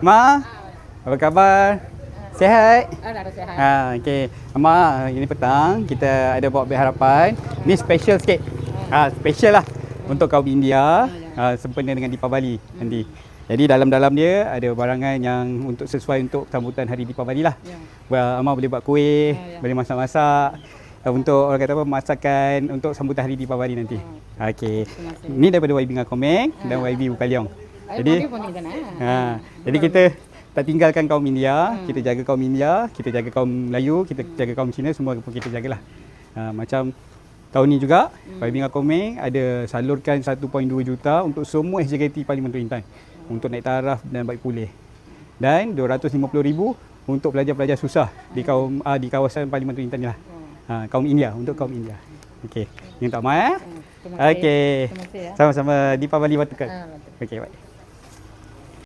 Ma, apa khabar? Sehat? Ah, dah sihat. Ha, okey. Ma, ini petang kita ada bawa beg harapan. Ni special sikit. Ha, special lah untuk kaum India ha, sempena dengan Deepavali nanti. Jadi dalam-dalam dia ada barangan yang untuk sesuai untuk sambutan hari Deepavali lah. Ya. Amar boleh buat kuih, Ya, ya. boleh masak-masak uh, untuk orang kata apa masakan untuk sambutan hari Deepavali nanti. Okey. Terima kasih. Ni daripada YB dengan Komeng dan YB Bukaliong. Jadi. Ha, jadi kita tak tinggalkan kaum India, kita jaga kaum India, kita jaga kaum Melayu, kita jaga kaum Cina, semua pun kita jagalah. Ha, macam tahun ni juga, hmm. YB dengan Komeng ada salurkan 1.2 juta untuk semua SJKT Parlimen Intan untuk naik taraf dan baik pulih. Dan 250,000 untuk pelajar-pelajar susah di kaum uh, di kawasan Parlimen Intan ni lah. Ha, kaum India, untuk kaum India. Okey. Minta maaf. Terima kasih. Okey. Ya. Sama-sama di Pavali Watukan. Ah. Okey, baik.